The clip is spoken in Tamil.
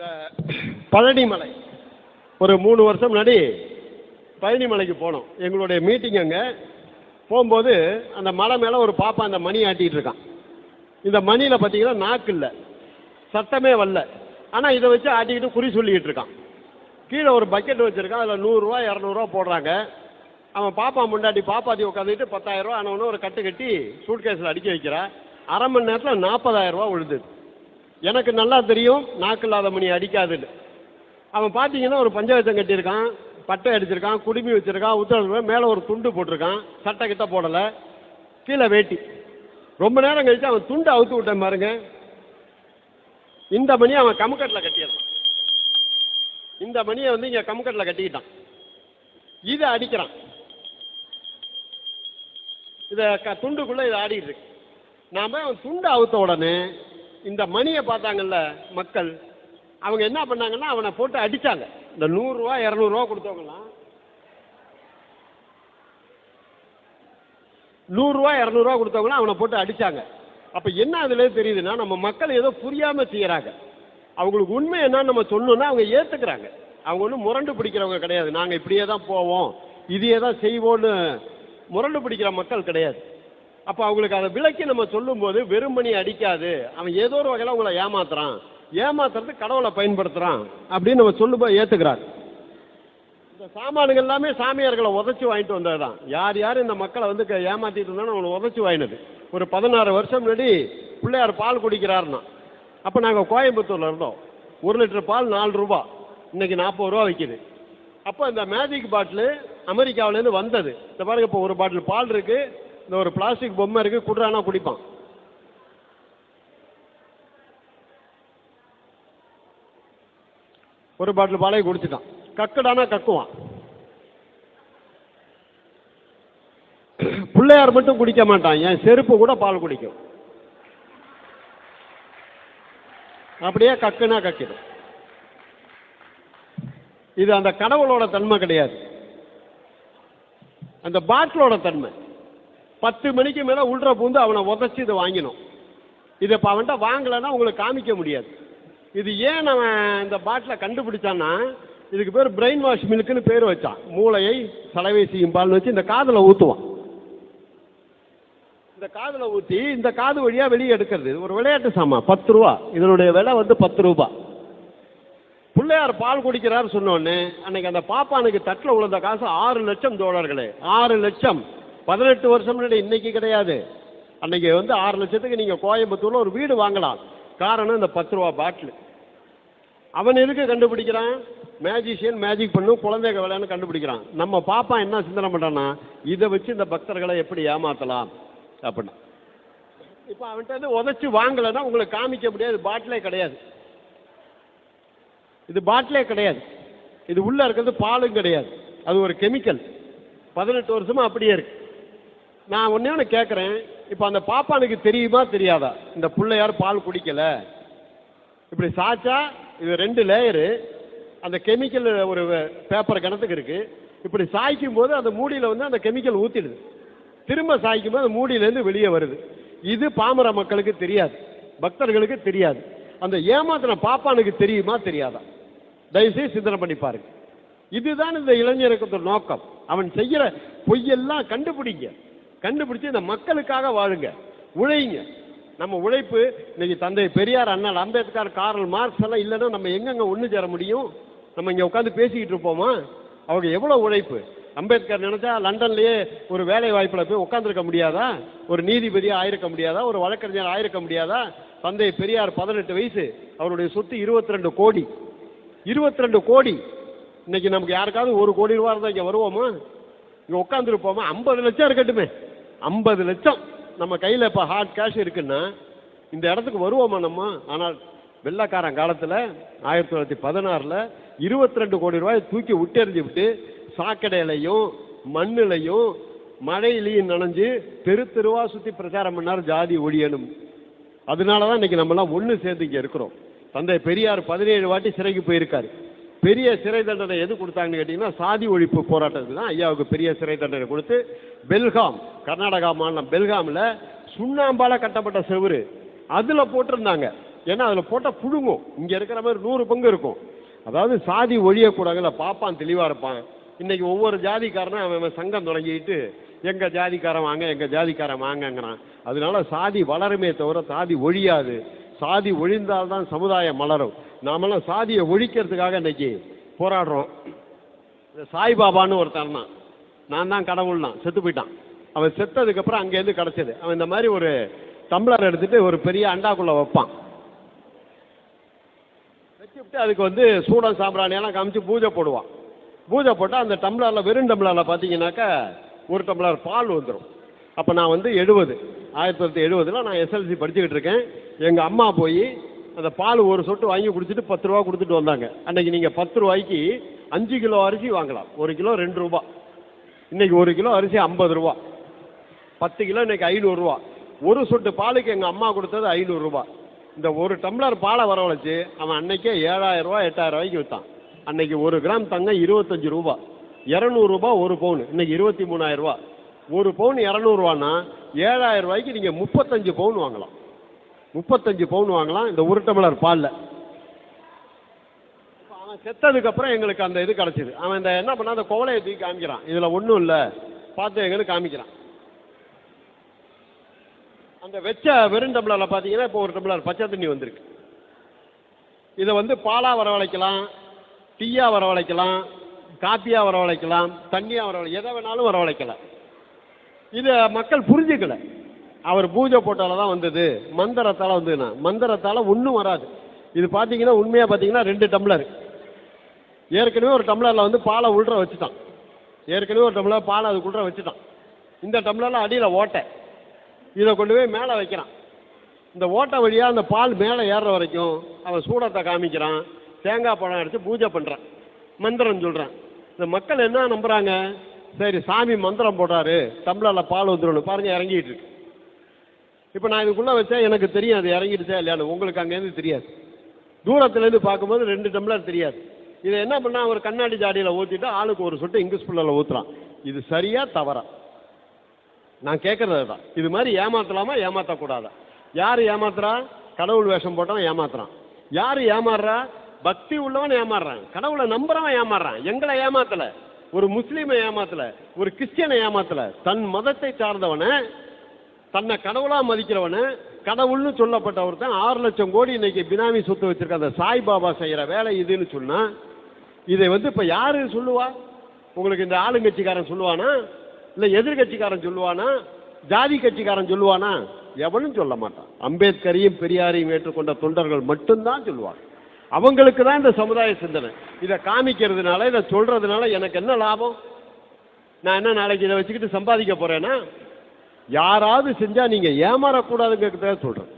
இந்த பழனிமலை. ஒரு மூணு வருஷம் முன்னாடி பழனிமலைக்கு போனோம். எங்களுடைய மீட்டிங் அங்கே. போகும்போது அந்த மலை மேலே ஒரு பாப்பா அந்த மணி ஆட்டிகிட்டு இருக்கான். இந்த மணியில் பார்த்தீங்கன்னா நாக்கு இல்லை. சத்தமே வரல. ஆனால் இதை வச்சு ஆட்டிக்கிட்டு குறி சொல்லிக்கிட்டு இருக்கான். கீழே ஒரு பக்கெட் வச்சுருக்கான். அதில் நூறுரூவா இரநூறுவா போடுறாங்க. அவன் பாப்பா முண்டாட்டி பாப்பாத்தி உட்காந்துட்டு பத்தாயிரரூவா ஆனவனு ஒரு கட்டு கட்டி சூட்கேஸில் அடிக்க வைக்கிறா. அரை மணி நேரத்தில் நாற்பதாயிரரூவா விழுந்தது. எனக்கு நல்லா தெரியும் நாக்கில்லாத மணி அடிக்காதுன்னு. அவன் பார்த்தீங்கன்னா ஒரு பஞ்சாயத்தம் கட்டியிருக்கான் பட்டை அடிச்சிருக்கான் குடுமி வச்சிருக்கான் உத்தரவு மேலே ஒரு துண்டு போட்டிருக்கான் சட்டை கிட்ட போடலை கீழே வேட்டி. ரொம்ப நேரம் கழிச்சு அவன் துண்டை அவுத்து விட்டேன் பாருங்க. இந்த மணி அவன் கமுக்கட்டில் கட்டிடுறான் இந்த மணியை வந்து இங்கே கமுக்கட்டில் கட்டிக்கிட்டான். இதை அடிக்கிறான். இதை க துண்டுக்குள்ளே இதை ஆடிட்டு இருக்கு. நாம் அவன் துண்டை அவுத்த உடனே இந்த மணியை பார்த்தாங்கல்ல மக்கள் அவங்க என்ன பண்ணாங்கன்னா அவனை போட்டு அடித்தாங்க இந்த நூறுரூவா இரநூறுவா கொடுத்தவங்களாம் நூறுரூவா இரநூறுவா கொடுத்தவங்களாம் அவனை போட்டு அடித்தாங்க அப்போ என்ன அதில் தெரியுதுன்னா நம்ம மக்கள் ஏதோ புரியாமல் செய்கிறாங்க அவங்களுக்கு உண்மை என்னன்னு நம்ம சொன்னோன்னா அவங்க ஏற்றுக்கிறாங்க அவங்க ஒன்றும் முரண்டு பிடிக்கிறவங்க கிடையாது. நாங்கள் இப்படியே தான் போவோம். இதையே தான் செய்வோன்னு முரண்டு பிடிக்கிற மக்கள் கிடையாது. அப்போ அவங்களுக்கு அதை விளக்கி நம்ம சொல்லும்போது வெறுமணி அடிக்காது. அவன் ஏதோ ஒரு வகையில் உங்களை ஏமாத்துறான். ஏமாத்துறது கடவுளை பயன்படுத்துகிறான் அப்படின்னு நம்ம சொல்லும்போது ஏற்றுக்கிறார் இந்த சாமானுகள் எல்லாமே சாமியார்களை உதச்சி வாங்கிட்டு வந்தது தான் யார் யார் இந்த மக்களை வந்து க- ஏமாத்திட்டு இருந்தாலும் அவங்களை உதச்சி வாங்கினது. ஒரு பதினாறு வருஷம் முன்னாடி பிள்ளையார் பால் குடிக்கிறாருன்னா. அப்போ நாங்கள் கோயம்புத்தூரில் இருந்தோம். ஒரு லிட்டர் பால் நாலு ரூபா. இன்னைக்கு நாற்பது ரூபா விற்கிது அப்போ இந்த மேஜிக் பாட்டிலு அமெரிக்காவிலேருந்து வந்தது. இந்த பாருங்க இப்போ ஒரு பாட்டில் பால் இருக்குது இந்த ஒரு பிளாஸ்டிக் பொம்மை இருக்கு குடுறானா குடிப்பான். ஒரு பாட்டில் பாலையை குடிச்சிட்டான். கக்குடானா கக்குவான். பிள்ளையார் மட்டும் குடிக்க மாட்டான் என் செருப்பு கூட பால் குடிக்கும். அப்படியே கக்குனா கக்கிடும். இது அந்த கடவுளோட தன்மை கிடையாது. அந்த பாட்டிலோட தன்மை. பத்து மணிக்கு மேலே உள்ற பூந்து அவனை உதச்சி இதை வாங்கினோம். இதை இப்போ அவன்கிட்ட வாங்கலைன்னா உங்களுக்கு காமிக்க முடியாது. இது ஏன் அவன் இந்த பாட்டிலை கண்டுபிடிச்சான்னா இதுக்கு பேர் பிரெயின் வாஷ் மில்க்குன்னு பேர் வச்சான். மூளையை சலவை செய்யும் பால்னு வச்சு இந்த காதில் ஊற்றுவான் இந்த காதில் ஊற்றி இந்த காது வழியாக வெளியே எடுக்கிறது. ஒரு விளையாட்டு சாமான் பத்து ரூபா. இதனுடைய விலை வந்து பத்து ரூபா. பிள்ளையார் பால் குடிக்கிறார் சொன்னோன்னு அன்னைக்கு அந்த பாப்பானுக்கு தட்டில் உழுந்த காசு ஆறு லட்சம் தோழர்களே. ஆறு லட்சம். பதினெட்டு வருஷம் முன்னாடி இன்னைக்கு கிடையாது. அன்னைக்கு வந்து ஆறு லட்சத்துக்கு நீங்கள் கோயம்புத்தூரில் ஒரு வீடு வாங்கலாம். காரணம் இந்த பத்து ரூபா பாட்டில் அவன் எதுக்கு கண்டுபிடிக்கிறான்? மேஜிஷியன் மேஜிக் பண்ணும் குழந்தைங்க விளையான்னு கண்டுபிடிக்கிறான். நம்ம பாப்பா என்ன சிந்தனை பண்ணுறான்னா இதை வச்சு இந்த பக்தர்களை எப்படி ஏமாற்றலாம் அப்படின்னா. இப்போ அவன்கிட்ட இருந்து உதச்சி வாங்கலைன்னா உங்களுக்கு காமிக்க முடியாது பாட்டிலே கிடையாது. இது பாட்டிலே கிடையாது. இது உள்ளே இருக்கிறது பாலும் கிடையாது. அது ஒரு கெமிக்கல் பதினெட்டு வருஷமாக அப்படியே இருக்குது நான் ஒன்றே ஒன்று கேட்குறேன் இப்போ அந்த பாப்பானுக்கு தெரியுமா தெரியாதா? இந்த பிள்ளையார் பால் குடிக்கல. இப்படி சாச்சா இது ரெண்டு லேயரு அந்த கெமிக்கல் ஒரு பேப்பர் கணத்துக்கு இருக்குது இப்படி சாய்க்கும் போது அந்த மூடியில் வந்து அந்த கெமிக்கல் ஊற்றிடுது திரும்ப சாய்க்கும் போது அந்த மூடியிலேருந்து வெளியே வருது. இது பாமர மக்களுக்கு தெரியாது. பக்தர்களுக்கு தெரியாது. அந்த ஏமாத்தின பாப்பானுக்கு தெரியுமா தெரியாதா? தயவுசெய்து சிந்தனை பண்ணி பாருங்க. இதுதான் இந்த இளைஞருக்கு நோக்கம். அவன் செய்கிற பொய்யெல்லாம் கண்டுபிடிங்க. கண்டுபிடிச்சு இந்த மக்களுக்காக வாழுங்க. உழைங்க. நம்ம உழைப்பு இன்னைக்கு தந்தை பெரியார் அண்ணா அம்பேத்கர் காரல் மார்க்ஸ் எல்லாம் இல்லைன்னா நம்ம எங்கெங்க ஒன்று சேர முடியும்? நம்ம இங்கே உட்காந்து பேசிக்கிட்டு இருப்போமா? அவங்க எவ்வளோ உழைப்பு? அம்பேத்கர் நினைச்சா லண்டன்லயே ஒரு வேலை வாய்ப்பில் போய் உட்காந்துருக்க முடியாதா? ஒரு நீதிபதியாக ஆயிருக்க முடியாதா? ஒரு வழக்கறிஞர் ஆயிருக்க முடியாதா? தந்தை பெரியார் பதினெட்டு வயசு. அவருடைய சொத்து இருபத்தி ரெண்டு கோடி. இருபத்தி ரெண்டு கோடி. இன்னைக்கு நமக்கு யாருக்காவது ஒரு கோடி ரூபா இருந்தால் இங்கே வருவோமா? இங்கே உட்காந்துருப்போமா ஐம்பது லட்சம் இருக்கட்டுமே. ஐம்பது லட்சம். நம்ம கையில் இப்போ ஹார்ட் கேஷ் இருக்குன்னா இந்த இடத்துக்கு வருவோமா நம்ம? ஆனால் வெள்ளக்காரன் காலத்தில் ஆயிரத்தி தொள்ளாயிரத்தி பதினாறில் இருபத்தி ரெண்டு கோடி ரூபாய் தூக்கி விட்டெறிஞ்சு விட்டு சாக்கடையிலையும் மண்ணிலையும் மழையிலையும் நனைஞ்சு தெரு தெருவாக சுற்றி பிரச்சாரம் பண்ணார் ஜாதி ஒழியணும் அதனால தான் இன்னைக்கு நம்மலாம் ஒன்று சேர்ந்து இங்கே இருக்கிறோம். தந்தை பெரியார் பதினேழு வாட்டி சிறைக்கு போயிருக்காரு. பெரிய சிறை தண்டனை எது கொடுத்தாங்கன்னு கேட்டிங்கன்னா சாதி ஒழிப்பு போராட்டத்துக்கு தான் ஐயாவுக்கு பெரிய சிறை தண்டனை கொடுத்து பெல்காம் கர்நாடகா மாநிலம் பெல்காமில் சுண்ணாம்பால கட்டப்பட்ட செவுரு. அதில் போட்டிருந்தாங்க. ஏன்னா அதில் போட்டால் புழுங்கும். இங்கே இருக்கிற மாதிரி நூறு பங்கு இருக்கும். அதாவது சாதி ஒழியக்கூடாதுல பாப்பான் தெளிவாக இருப்பான். இன்றைக்கி ஒவ்வொரு ஜாதிக்காரனும் அவன் அவன் சங்கம் தொடங்கிட்டு எங்கள் ஜாதிக்காரன் வாங்க எங்கள் ஜாதிக்காரன் வாங்கங்கிறான். அதனால சாதி வளருமே தவிர சாதி ஒழியாது. சாதி ஒழிந்தால்தான் சமுதாயம் மலரும். நாமெல்லாம் சாதியை ஒழிக்கிறதுக்காக இன்னைக்கு போராடுறோம். சாய்பாபான்னு ஒருத்தன் தான் நான் தான் கடவுள்னா செத்து போயிட்டான். அவன் செத்ததுக்கப்புறம் அங்கேருந்து கிடச்சிது. அவன் இந்த மாதிரி ஒரு டம்ளர் எடுத்துட்டு ஒரு பெரிய அண்டாக்குள்ளே வைப்பான். வச்சுட்டு அதுக்கு வந்து சூடம் சாம்பிராணியெல்லாம் காமிச்சு பூஜை போடுவான். பூஜை போட்டால் அந்த டம்ளரில் வெறும் டம்ளரில் பார்த்தீங்கன்னாக்கா ஒரு டம்ளர் பால் வந்துடும் அப்போ நான் வந்து எழுபது ஆயிரத்தி தொள்ளாயிரத்தி எழுபதில் நான் எஸ்எல்சி படிச்சுக்கிட்டு இருக்கேன். எங்கள் அம்மா போய் அந்த பால் ஒரு சொட்டு வாங்கி குடிச்சிட்டு பத்து ரூபா கொடுத்துட்டு வந்தாங்க. அன்னைக்கு நீங்கள் பத்து ரூபாய்க்கு அஞ்சு கிலோ அரிசி வாங்கலாம். ஒரு கிலோ ரெண்டு ரூபா. இன்றைக்கி ஒரு கிலோ அரிசி ஐம்பது ரூபா. பத்து கிலோ இன்றைக்கி ஐநூறுரூவா ஒரு சொட்டு பாலுக்கு எங்கள் அம்மா கொடுத்தது ஐநூறுரூவா இந்த ஒரு டம்ளர் பாலை வரவழைச்சு அவன் அன்னைக்கே ஏழாயிரம் ரூபா எட்டாயிரம் ரூபாய்க்கு விற்றான் அன்னைக்கு ஒரு கிராம் தங்கம் இருபத்தஞ்சு ரூபா. இரநூறுபா ஒரு பவுன். இன்னைக்கு இருபத்தி மூணாயிரம் ரூபா. ஒரு பவுன் இரநூறுவான்னா ஏழாயிரம் ரூபாய்க்கு நீங்கள் முப்பத்தஞ்சு பவுன் வாங்கலாம். முப்பத்தஞ்சு பவுன் வாங்கலாம் இந்த ஒரு டம்ளர் பாலில். அவன் செத்ததுக்கப்புறம் எங்களுக்கு அந்த இது கிடச்சிது. அவன் இந்த என்ன பண்ணா அந்த கோவலையை தூக்கி காமிக்கிறான். இதில் ஒன்றும் இல்லை. பார்த்து எங்களுக்கு காமிக்கிறான். அந்த வெச்ச வெறும் டம்ளரில் பார்த்தீங்கன்னா இப்போ ஒரு டம்ளர் பச்சை தண்ணி வந்திருக்கு. இதை வந்து பாலாக வரவழைக்கலாம் டீயாக வரவழைக்கலாம் காப்பியாக வரவழைக்கலாம் தண்ணியாக வரவழை எதை வேணாலும் வரவழைக்கலாம். இதை மக்கள் புரிஞ்சுக்கல. அவர் பூஜை போட்டால தான் வந்தது மந்திரத்தால் வந்ததுன்னா. மந்திரத்தால் ஒன்றும் வராது. இது பார்த்தீங்கன்னா உண்மையாக பார்த்தீங்கன்னா ரெண்டு டம்ளர். ஏற்கனவே ஒரு டம்ளரில் வந்து பாலை உள்ற வச்சுட்டான். ஏற்கனவே ஒரு டம்ளர் பாலை அதுக்குள்ள வச்சுட்டான். இந்த டம்ளரில் அடியில் ஓட்டை. இதை கொண்டு போய் மேலே வைக்கிறான். இந்த ஓட்டை வழியாக அந்த பால் மேலே ஏறுற வரைக்கும் அவன் சூடத்தை காமிக்கிறான். தேங்காய் பழம் எடுத்து பூஜை பண்ணுறான் மந்திரம் சொல்கிறான் இந்த மக்கள் என்ன நம்புகிறாங்க சரி சாமி மந்திரம் போடுறாரு டம்ளரில் பால் வந்துடணும் பாருங்க இறங்கிட்டு இருக்கு. இப்போ நான் இதுக்குள்ளே வச்சா எனக்கு தெரியும் அது இறங்கிடுச்சா இல்லையான்னு. உங்களுக்கு அங்கேருந்து தெரியாது. தூரத்துலேருந்து பார்க்கும்போது ரெண்டு டம்ளர் தெரியாது. இதை என்ன பண்ணா ஒரு கண்ணாடி ஜாடியில் ஊற்றிட்டு ஆளுக்கு ஒரு சொட்டு இங்கிலீஷ் புல்லில் ஊற்றுறான் இது சரியா தவறா? நான் கேட்கறது தான் இது மாதிரி ஏமாத்தலாமா ஏமாற்றக்கூடாதா யார் ஏமாத்துறா? கடவுள் வேஷம் போட்டவன் ஏமாத்துறான். யார் ஏமாறுறா? பக்தி உள்ளவன் ஏமாறுறான். கடவுளை நம்புறவன் ஏமாறுறான். எங்களை ஏமாத்தலை. ஒரு முஸ்லீமை ஏமாத்தல ஒரு கிறிஸ்டியனை ஏமாத்தல. தன் மதத்தை சார்ந்தவனை தன்னை கடவுளா மதிக்கிறவனை கடவுள்னு சொல்லப்பட்ட ஒருத்தன் ஆறு லட்சம் கோடி இன்னைக்கு பினாமி சொத்து வச்சிருக்க அந்த சாய்பாபா செய்யற வேலை இதுன்னு சொன்னா இதை வந்து இப்ப யாரு சொல்லுவா? உங்களுக்கு இந்த ஆளுங்கட்சிக்காரன் சொல்லுவானா? இல்ல எதிர்கட்சிக்காரன் சொல்லுவானா? ஜாதி கட்சிக்காரன் சொல்லுவானா? எவனும் சொல்ல மாட்டான். அம்பேத்கரையும் பெரியாரையும் ஏற்றுக்கொண்ட தொண்டர்கள் மட்டும்தான் சொல்லுவாங்க. அவங்களுக்கு தான் இந்த சமுதாய சிந்தனை. இதை காமிக்கிறதுனால இதை சொல்றதுனால எனக்கு என்ன லாபம்? நான் என்ன நாளைக்கு இதை வச்சுக்கிட்டு சம்பாதிக்க போறேன்னா யாராவது செஞ்சா நீங்க ஏமாறக்கூடாதுங்கிறதுக்காக சொல்றேன்.